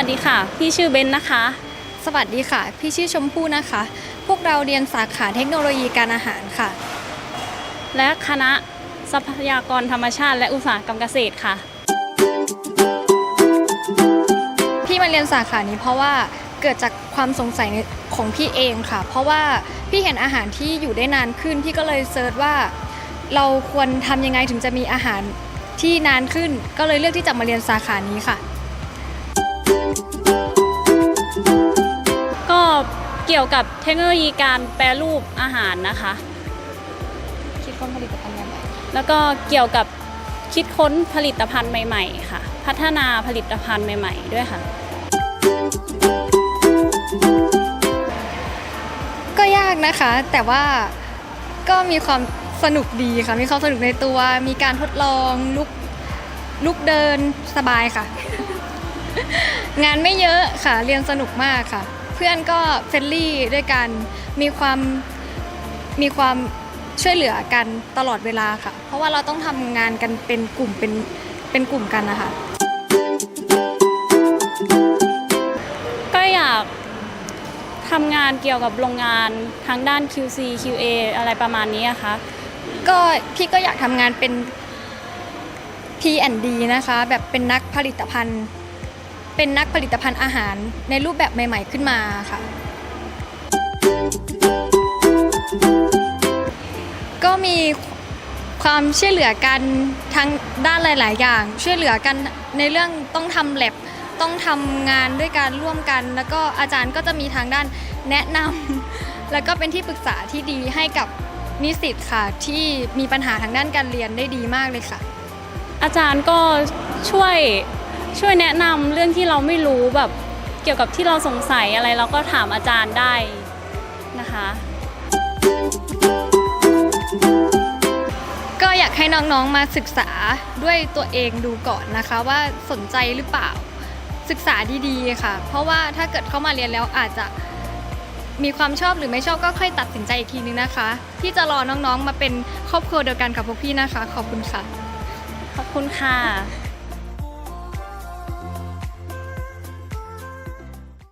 ัสดีค่ะ พี่ชื่อเบนนะคะ สวัสดีค่ะ พี่ชื่อชมพู่นะคะ พวกเราเรียนสาขาเทคโนโลยีการอาหารค่ะ และคณะทรัพยากรธรรมชาติ และอุตสาหกรรมเกษตรค่ะ พี่มาเรียนสาขานี้เพราะว่าเกิดจากความสงสัยของพี่เองค่ะ เพราะว่าพี่เห็นอาหารที่อยู่ได้นานขึ้น พี่ก็เลยเซิร์ชว่า เราควรทำยังไงถึงจะมีอาหารที่นานขึ้น ก็เลยเลือกที่จะมาเรียนสาขานี้ค่ะ ก็เกี่ยวกับเทคโนโลยีการแปรรูปอาหารนะคะ คิดค้นผลิตภัณฑ์ใหม่แล้วก็เกี่ยวกับคิดค้นผลิตภัณฑ์ใหม่ ๆ ค่ะ พัฒนาผลิตภัณฑ์ใหม่ ๆ ด้วยค่ะ ก็ยากนะคะ แต่ว่าก็มีความสนุกดีค่ะ มีความสนุกในตัว มีการทดลองลุกลุกเดินสบายค่ะ งานไม่เยอะค่ะ เรียนสนุกมากค่ะ เพื่อนก็เฟรนลี่ด้วยกัน มีความมีความช่วยเหลือกันตลอดเวลาค่ะ เพราะว่าเราต้องทำงานกันเป็นกลุ่มเป็นเป็นกลุ่มกันนะคะ ก็อยากทำงานเกี่ยวกับโรงงานทางด้าน QC QA อะไรประมาณนี้อะคะ ก็พี่ก็อยากทำงานเป็น P&D นะคะ แบบเป็นนักผลิตภัณฑ์ เป็นนักผลิตภัณฑ์อาหารในรูปแบบใหม่ ๆ ขึ้นมาค่ะ ก็มีความช่วยเหลือกันทั้งด้านหลาย ๆ อย่าง ช่วยเหลือกันในเรื่องต้องทำแลบต้องทำงานด้วยกันร่วมกัน แล้วก็อาจารย์ก็จะมีทางด้านแนะนำแล้วก็เป็นที่ปรึกษาที่ดีให้กับนิสิตค่ะ ที่มีปัญหาทางด้านการเรียนได้ดีมากเลยค่ะ อาจารย์ก็ช่วย ช่วยแนะนำเรื่องที่เราไม่รู้แบบเกี่ยวกับที่เราสงสัยอะไรเราก็ถามอาจารย์ได้นะคะ ก็อยากให้น้องๆมาศึกษาด้วยตัวเองดูก่อนนะคะ ว่าสนใจหรือเปล่าศึกษาดีๆค่ะ เพราะว่าถ้าเกิดเข้ามาเรียนแล้วอาจจะมีความชอบหรือไม่ชอบก็ค่อยตัดสินใจอีกทีนึงนะคะ ที่จะรอน้องๆมาเป็นครอบครัวเดียวกันกับพวกพี่นะคะ ขอบคุณค่ะ ขอบคุณค่ะ